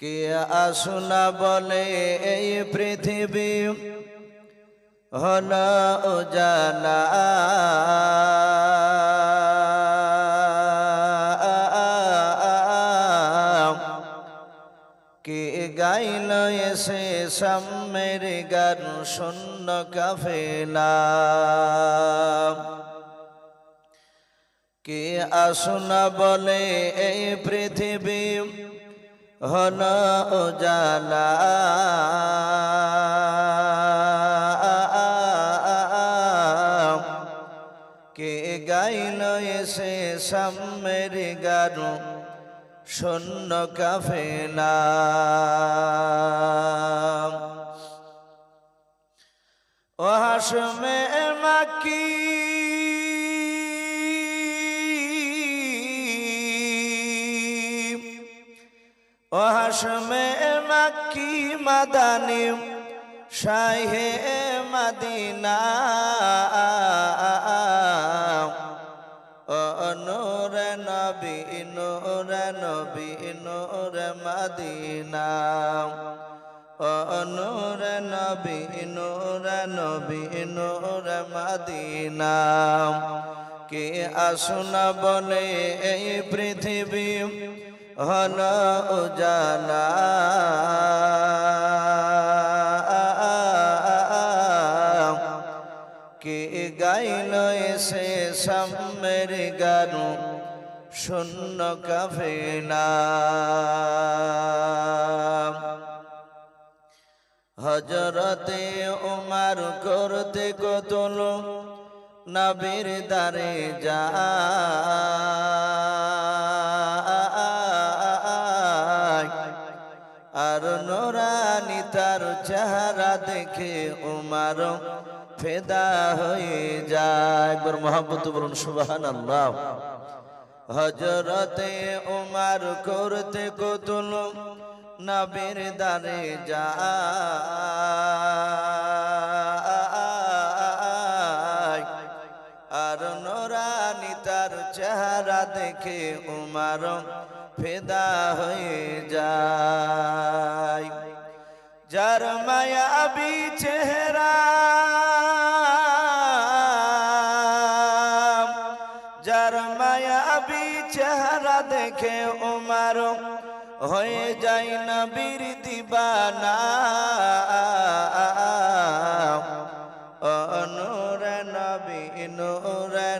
কে আসুনা বলে এই পৃথিবী? হল জানা কে গাইল এসে সামের গান শূন্য কাফেলা? কে আসুনা বলে এই পৃথিবী? হল জালা কে গাইল এসে সামের গানু শূন্য কাফেলা। ও হাসমে মাকি ও হাসমে মাকি মাদানি, শাহে মদিনা। নূর নবী নূর নবী, নূর মদিনা। নূর নবী নূর নবী, নূর মদিনা। কে আসুন বলে এই পৃথিবী হল উজালা কে গাইল এসে সামের গানু শূন্য কাফেলা হজরতে উমার করতে কতল নবীর দারে যা দেখে উমার ফেদা হয়ে যায়। একবার মোহাম্মত বলুন সুবাহান আল্লাহ হজরতে উমার করতে কতুল নবীর দারে যা আর নোরানি তার চেহারা দেখে উমার ফেদা হয়ে যায়। যার মায়াবি চেহারা যার মায়াবি চেহারা দেখে উমার হয়ে যায় নবীর দিবানা। নবী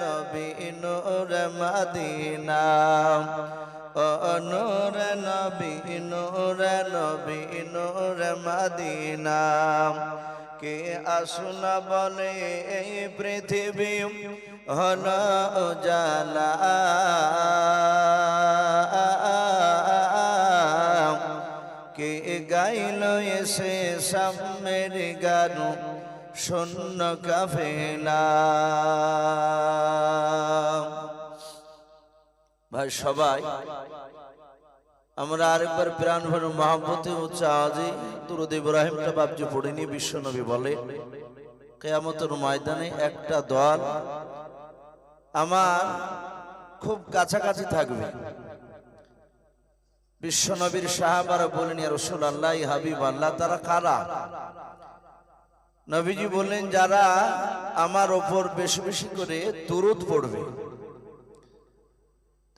নবী, নূর নূর নবী নূর নবী, নূর মদিনা। কে আসুন বলে এই পৃথিবী হল জালা কে গাইল এসে সামের গানু, শূন্য কাফেলা। ভাই, সবাই, আমরা আরেকবার প্রাণ ভর মহাব্বতে উচ্চ আওয়াজে তুরুদ ইব্রাহিমটা বাবজি পড়িনি বিশ্বনবী বলে। কেয়ামতের ময়দানে একটা দল আমার খুব কাছাকাছি থাকবে। বিশ্বনবীর সাহাবারা বলেন রসুল আল্লাহ হাবিব আল্লাহ তারা কারা? নবীজি বললেন, যারা আমার ওপর বেশি বেশি করে তুরুদ পড়বে।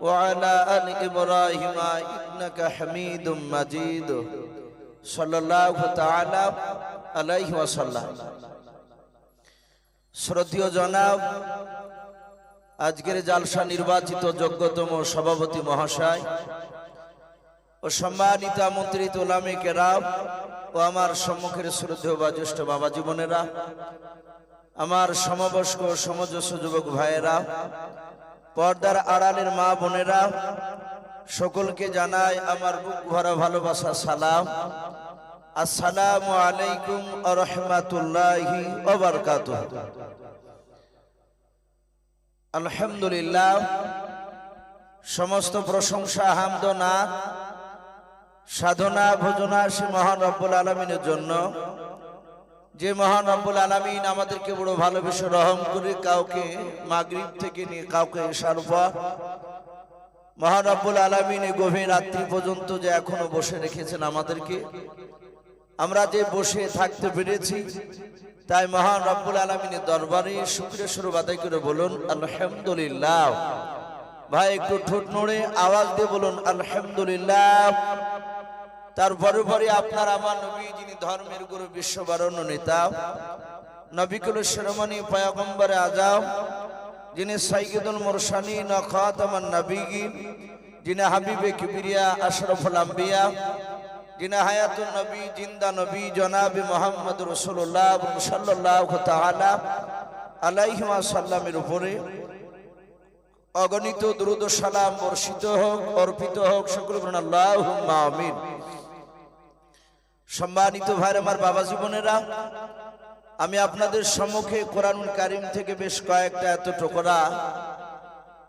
وعلى ال ابراهيم انك حميد مجيد صلى الله تعالى عليه وسلم শ্রদ্ধীয় জনাব আজকের জালসা নির্বাচিত যোগ্যতম সভাপতি মহাশয় ও সম্মানিত আমন্ত্রিত ওলামে কেরাম ও আমার সম্মুখের শ্রদ্ধেয় বা জ্যেষ্ঠ বাবা জীবনেরা আমার সমবয়স্ক সমজস্ব যুবক ভাইয়েরা পর্দার আড়ালের মা বোনেরা সকলকে জানাই আমার বুক ভরা ভালোবাসা, সালাম। আসসালামু আলাইকুম রহমাতুল্লাহি ওবরকাতুহ আলহামদুলিল্লাহ, সমস্ত প্রশংসা হামদ না সাধনা, ভোজনা সে মহান রব্বুল আলমিনের জন্য যে মহান রব্বুল আলমিন আমাদেরকে বড় ভালোবেসে রহম করে কাউকে মাগরিব থেকে নিয়ে কাউকে সারফা মহান রব্বুল আলমিন গভীর রাত্রি পর্যন্ত যে এখনও বসে রেখেছেন আমাদেরকে, আমরা যে বসে থাকতে পেরেছি, তাই মহান রব্বুল আলমিনের দরবারে শুক্রিয়া স্বরূপ আদায় করে বলুন, আলহামদুলিল্লাহ। ভাই, একটু ঠোঁট নড়ে আওয়াজ দিয়ে বলুন, আলহামদুলিল্লাহ। তারপরে পরে আপনার আমার নবী, যিনি ধর্মের গুরু, বিশ্ববারণ্য নেতা নবিকুল শিরোমণি পয়গম্বরে আজাম যিনি সাইকুল মোরসানি নখাত আমার নবীগি, যিনি হাবিবে কিবিরিয়া, আশরফুল আম্বিয়া, যিনি হায়াতুল নবী, জিন্দা নবী, জনাবি মোহাম্মদ রসুল্লাহ সাল্লাহ তাআলা আলাইহিমা সাল্লামের উপরে। অগণিত দ্রুত সালাম বর্ষিত হোক, অর্পিত হোক সকল আল্লাহ আমিন। সম্মানিত ভাইর আমার বাবা জীবনেরা, আমি আপনাদের সম্মুখে কোরআনুল কারিম থেকে বেশ কয়েকটা এত টোকরা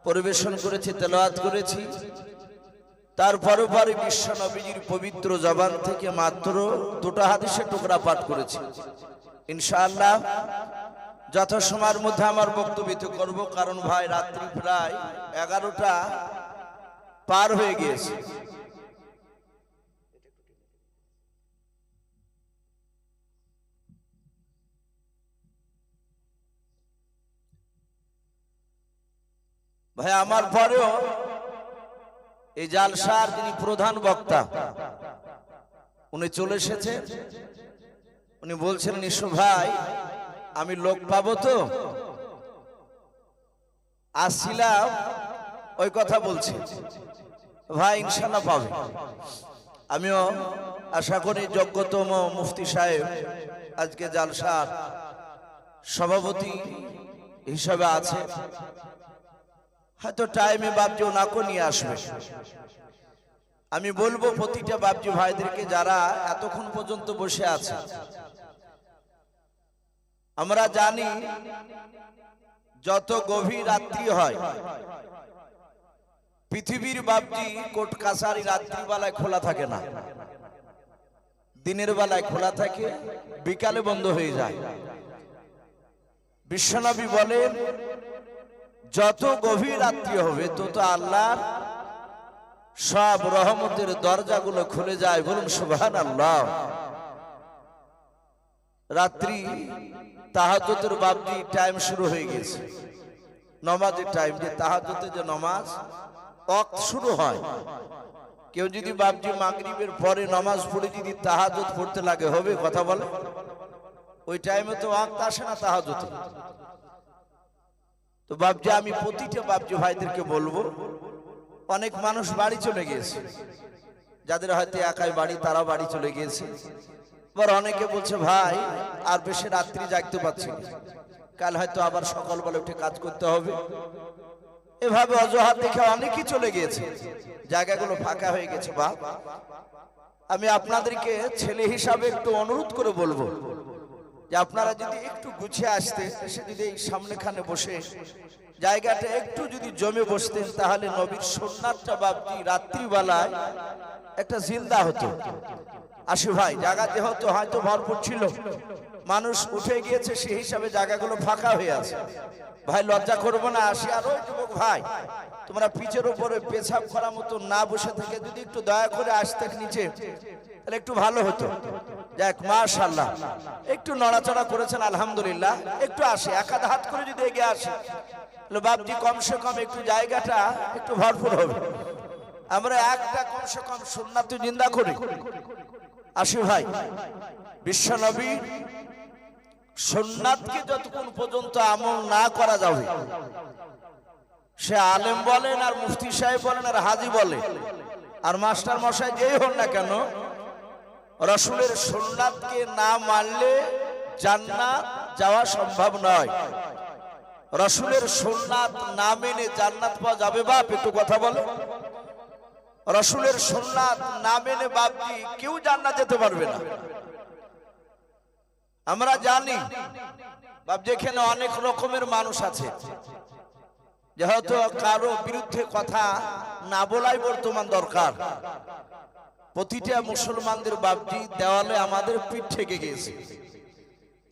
পরিবেশন করেছি, তেলাওয়াত করেছি। তারপরে পরে বিশ্ব নবীজির পবিত্র জবান থেকে মাত্র দুটো হাদিসের টুকরা পাঠ করেছি। ইনশাআল্লাহ, যথাসময়ের মধ্যে আমার বক্তব্য করব, কারণ ভাই, রাত্রি প্রায় এগারোটা পার হয়ে গিয়েছে। ভাই, আমার পরেও এই জালসার যিনি প্রধান বক্তা, উনি চলে এসেছে উনি বলছেন, নিশু ভাই, আমি লোক পাবো তো? আসছিলাম ওই কথা বলছি। ভাই, ইনশাল্লাহ পাবে। আমিও আশা করি যোগ্যতম মুফতি সাহেব আজকে জালসার সভাপতি হিসাবে আছে। হয়তো টাইমে বাপজি ওনাকে নিয়ে আসবে। আমি বলব প্রতিটা বাপজি ভাইদেরকে যারা এতক্ষণ পর্যন্ত বসে আছে। আমরা জানি যত গভীর রাত্রি হয়, পৃথিবীর বাপজি কোর্ট কাছারি রাত্রিবেলায় খোলা থাকে না। দিনের বেলায় খোলা থাকে, বিকালে বন্ধ হয়ে যায়। বিশ্বনবী বলেন যত গভীর রাত্রি হবে, তত আল্লাহর সব রহমতের দরজাগুলো খুলে যায়। বলুন সুবহান আল্লাহ রাত্রি তাহাজতের বাবজি টাইম শুরু হয়ে গেছে নমাজের টাইম যে তাহাজতে যে নমাজ অক শুরু হয়। কেউ যদি বাবজি মাগরিবের পরে নমাজ পড়ে যদি তাহাজত পড়তে লাগে, হবে কথা বলে? ওই টাইমে তো অক্ত আসে না তাহাজতে তো বাবজি আমি প্রতিটা বাবজি ভাইদেরকে বলব, অনেক মানুষ বাড়ি চলে গিয়েছে। যাদের হয়তো একাই বাড়ি তারা বাড়ি চলে গিয়েছে। এবার অনেকে বলছে, ভাই, আর বেশি রাত্রি জাগতে পারছি কাল হয়তো আবার সকালবেলা উঠে কাজ করতে হবে। এভাবে অজুহাত দেখে অনেকেই চলে গিয়েছে। জায়গাগুলো ফাঁকা হয়ে গেছে বা আমি আপনাদেরকে ছেলে হিসাবে একটু অনুরোধ করে বলব যে আপনারা যদি একটু গুছিয়ে আসতে এসে যদি এই সামনেখানে বসে, জায়গাটা একটু যদি জমে বসতেন, তাহলে নবীর সোনারটা বাপটি রাত্রিবেলায় একটা জিন্দা হতো। আসি ভাই, জায়গা যেহেতু হয়তো ভরপুর ছিল, মানুষ উঠে গিয়েছে, সেই হিসাবে জায়গাগুলো ফাঁকা হয়ে আছে। ভাই, লজ্জা করব না, আসি আর ওই যুবক ভাই, তোমরা পিচের উপরে পেছাব করা মতো না বসে থেকে যদি একটু দয়া করে আসতে নিচে। তাহলে একটু ভালো হতো। যাক মাশাল্লাহ একটু নড়াচড়া করেছেন, আলহামদুলিল্লাহ। একটু আসে, এক হাত করে যদি এগিয়ে আসে। বাপজি কমসে কম একটু জায়গাটা একটু ভরপুর হবে। আমরা একটা কমসে কম সুন্নাত জিন্দা করি। আসি ভাই, বিশ্বনবী সুন্নাতকে যতক্ষণ পর্যন্ত আমল না করা যাবে, সে আলেম বলেন আর মুফতি সাহেব বলেন আর হাজি বলে আর মাস্টার মশাই যেই হন না কেন রসুলের সুন্নাতকে না মানলে জান্নাত যাওয়া সম্ভব নয়। রসুলের সুন্নাত না মেনে জান্নাত পাওয়া যাবে বাপ, একটু কথা বলে। রসুলের সুন্নাত না মেনে বাপজি কেউ জান্নাত যেতে পারবে না। আমরা জানি বাপ যেখানে অনেক রকমের মানুষ আছে। যেহেতু কারও বিরুদ্ধে কথা না বলাই বর্তমান দরকার। প্রতিটা মুসলমানদের বাপটি দেওয়ালে আমাদের পিঠ থেকে গিয়েছে।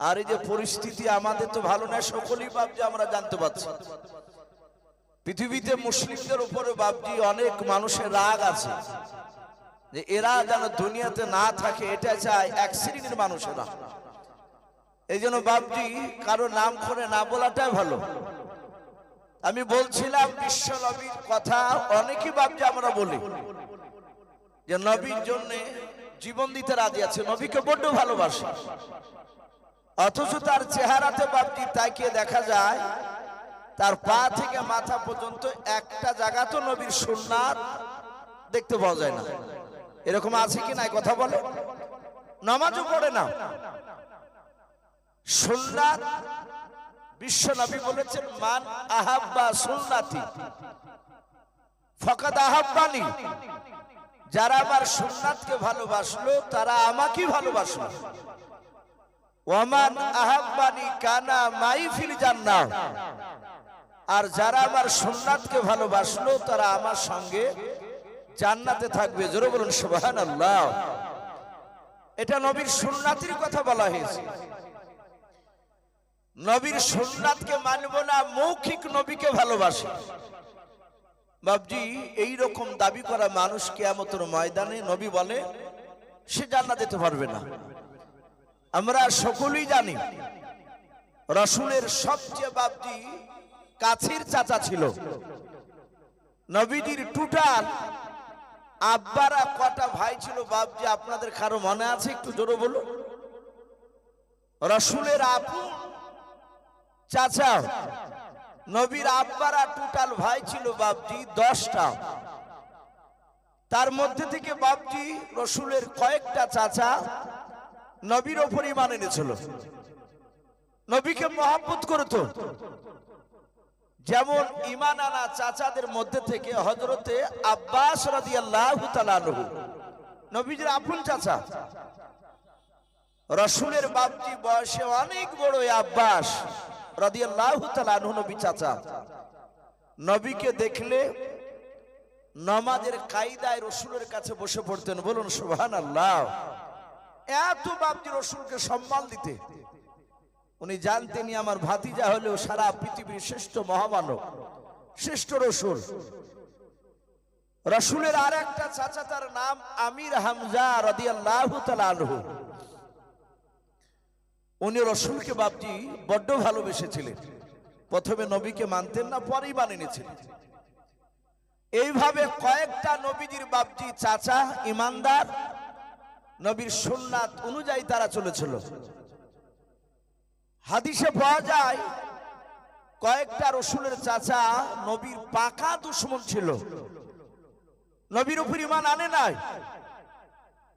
আর এই যে পরিস্থিতি আমাদের তো ভালো না, সকলেই বাপজি, আমরা জানতে পারছি। পৃথিবীতে মুসলিমদের উপরে বাপজি অনেক মানুষের রাগ আছে। যে এরা যেন দুনিয়াতে না থাকে, এটা চায় এক শ্রেণির মানুষেরা। এই জন্য বাপজি কারও নাম করে না বলাটাই ভালো। আমি বলছিলাম বিশ্ব নবীর কথা অনেকই বাপজি আমরা বলি। যে নবীর জন্য জীবন দিতে রাজি আছে, নবীকে বড্ড ভালোবাসে। অথচ তার চেহারাতে বাপজি তাকিয়ে দেখা যায়, তার পা থেকে মাথা পর্যন্ত একটা জায়গা তো নবীর সুন্নাত দেখতে পাওয়া যায় না। এরকম আছে কি নাই কথা বলে? নামাজও পড়ে না। সুন্নাত বিশ্ব নবী বলেছেন, মান আহাব্বা সুন্নাতি ফকাত আহাব্বানি। যারা আমার সুন্নাতকে ভালোবাসলো, তারা আমাকে ভালোবাসলো। ওমান আহাব্বানি কানা মাই ফিল জান্নাহ। আর যারা আমার সুন্নাতকে ভালোবাসলো, তারা আমার সঙ্গে জান্নাতে থাকবে। জোরে বলুন, সুবহানাল্লাহ। এটা নবীর সুন্নাতির কথা বলা হয়েছে। নবীর সুন্নাতকে মানব না, মৌখিক নবীকে ভালোবাসে। বাবজি এই রকম দাবি করা মানুষ কেয়ামতের ময়দানে নবী বলে, সে জান্নাত যেতে পারবে না। আমরা সকলেই জানি, রসুলের সবচেয়ে বাবজি কাছের চাচা ছিল। নবীজির টুটাল আব্বারা কটা ভাই ছিল বাবজি আপনাদের কারও মনে আছে? একটু জোরে বলুন। রসুলের আপু, চাচা নবীর আব্বারা টোটাল ভাই ছিল বাবজি দশটা। তার মধ্যে থেকে বাবজি রসুলের কয়েকটা চাচা নবীর ওপরই মানে এনেছিল। নবীকে মহাব্বত করত। যেমন ইমান আনা চাচাদের মধ্যে থেকে হজরতে আব্বাস নবীজির আপন চাচা। রসুলের বাপজি বয়সে অনেক বড় আব্বাস। রাদিয়াল্লাহু তাআলা আনহু নবী চাচা। নবীকে দেখলে নামাজের কায়দায় রসুলের কাছে বসে পড়তেন, বলুন সুবহানাল্লাহ। এত বাপজি রসুলকে সম্মান দিতে। উনি জানতেনই আমার ভাতিজা হলেও সারা পৃথিবীর শ্রেষ্ঠ মহামানব, শ্রেষ্ঠ রসুল। রসুলের আর একটা চাচা, তার নাম আমির হামজা রাদিয়াল্লাহু আনহু। উনি রসুলকে বাপজি বড্ড ভালোবেসেছিলেন। প্রথমে নবীকে মানতেন না, পরেই মানে নিয়েছিলেন এইভাবে কয়েকটা নবীজির বাপজি চাচা, ইমানদার, নবীর সুন্নাত অনুযায়ী তারা চলেছিল। হাদিসে পাওয়া যায়, কয়েকটা রসুলের চাচা নবীর পাকা দুশ্মন ছিল। নবীর উপর ইমান আনে নাই।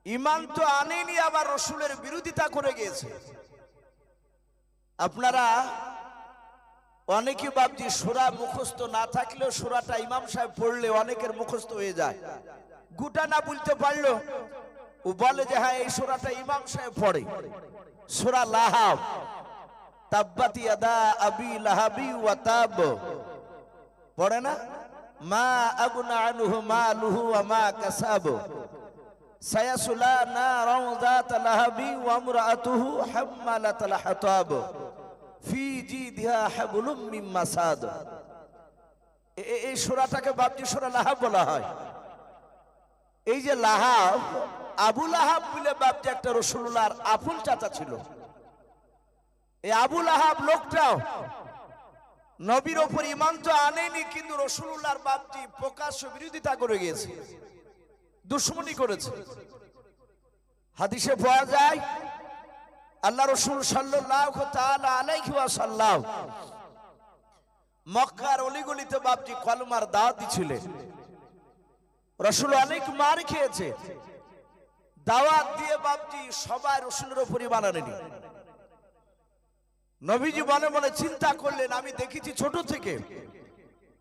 ইমান তো আনেনি, আবার রসুলের বিরোধিতা করে গিয়েছে। আপনারা অনেকে বাবজি সুরা মুখস্থ না থাকলেও সুরাটা ইমাম সাহেব পড়লে অনেকের মুখস্থ হয়ে যায়। গুটা না বলতে পারল, ও বলে যে হ্যাঁ এই সুরাটা ইমাম সাহেব পড়ে। সুরা লাহাব। তাব্বাতি আদা আবি লাহাবি ওয়া তাব। পড়ে না? মা আগুনা আনহু মালুহু ওয়া মা কাসাব। সায়াসুলা নারাও যাত লাহাবি ওয়া আমরাতুহু হাম্মালাতাল হাতাব ফি জিদিহা হাবলুম মিন মাসাদ। এ- এ- এই সূরাটাকে বাবজি সূরা লাহাব বলা হয়। এই যে লাহাব, আবু লাহাব বলে বাবজি একটা রসুল্লাহর আপন চাচা ছিল। এই আবু লাহাব লোকটাও নবীর ওপর ইমান তো আনেনি, কিন্তু রসুল্লাহর বাপজি প্রকাশ্য বিরোধিতা করে গিয়েছে। দুশ্মনী করেছে। হাদিসে পাওয়া যায় আল্লাহ রসুল ওয়াসাল্লাম মক্কার অলিগলিতে বাপজি কলমার দাওয়াত দিছিলেন। রসুল অনেক মার খেয়েছে। দাওয়াত দিয়ে বাপজি সবাই রসুলের উপরই বানানেনি নবীজি মনে মনে চিন্তা করলেন, আমি দেখেছি ছোট থেকে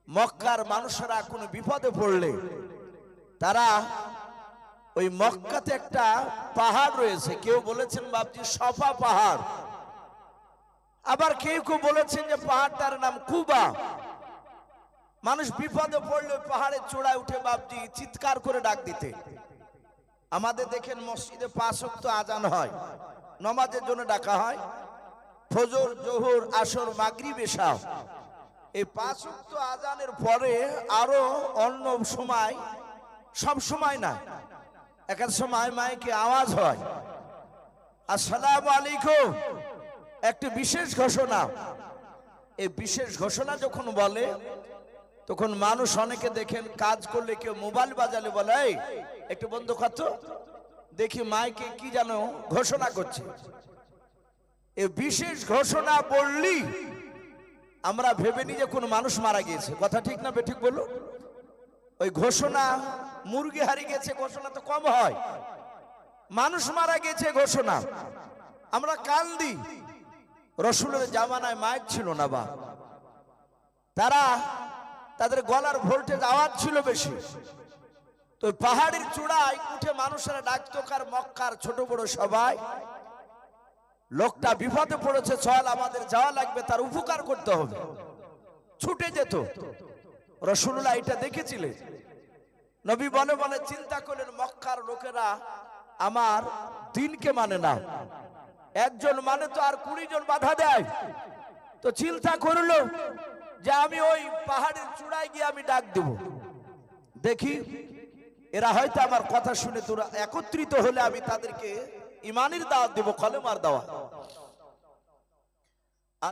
মক্কার মানুষেরা কোনো বিপদে পড়লে তারা ওই মক্কাতে একটা পাহাড় রয়েছে। কেউ বলেছেন, বাপজি, সফা পাহাড়। আবার কেউ কেউ বলেছেন যে, পাহাড়টার নাম কুবা। মানুষ বিপদে পড়লে পাহাড়ে চূড়ায় উঠে, বাপজি, চিৎকার করে ডাক দিতে। আমাদের দেখেন মসজিদে পাঁচ ওয়াক্ত আজান হয়। নমাজের জন্য ডাকা হয়। ফজর, জোহর, আসর, মাগরিব এসা এই পাঁচ ওয়াক্ত আজানের পরে আরও অন্য সময়, সব সময় না এক এক সময় মাইকে আওয়াজ হয়। আসসালামু আলাইকুম। একটি বিশেষ ঘোষণা। এই বিশেষ ঘোষণা যখন বলে তখন মানুষ অনেকে দেখেন কাজ করলে কেউ মোবাইল বাজালে বলে "এই, একটু বন্ধ কত দেখি মাইকে কি যেন ঘোষণা করছে। এই বিশেষ ঘোষণা বললি আমরা ভেবে নিই যে কোনো মানুষ মারা গিয়েছে। কথা ঠিক না বেঠিক বলো? ওই ঘোষণা, মুরগি হারিয়ে গেছে, ঘোষণা তো কম হয়। মানুষ মারা গেছে, ঘোষণা। আমরা কান্দি রসুলের জামানায় মাইক ছিল না বা। তারা তাদের গলার ভোল্টেজ আওয়াজ ছিল বেশি। তো পাহাড়ের চূড়ায় উঠে মানুষেরা ডাকতো, কার মক্কার ছোট বড় সবাই? লোকটা বিপদে পড়েছে, চল, আমাদের যাওয়া লাগবে, তার উপকার করতে হবে। ছুটে যেত। রসুল্লাহ এটা দেখেছিলেন নবী বলে বলে, চিন্তা করলেন, মক্কার লোকেরা আমার দিনকে মানে না। একজন মানে তো আর কুড়ি জন বাধা দেয়। তো চিন্তা করল যে আমি ওই পাহাড়ের চূড়ায় গিয়ে আমি ডাক দেব। দেখি, এরা হয়তো আমার কথা শুনে তোরা একত্রিত হলে আমি তাদেরকে ইমানের দাওয়াত দেব, কলেমার দাওয়া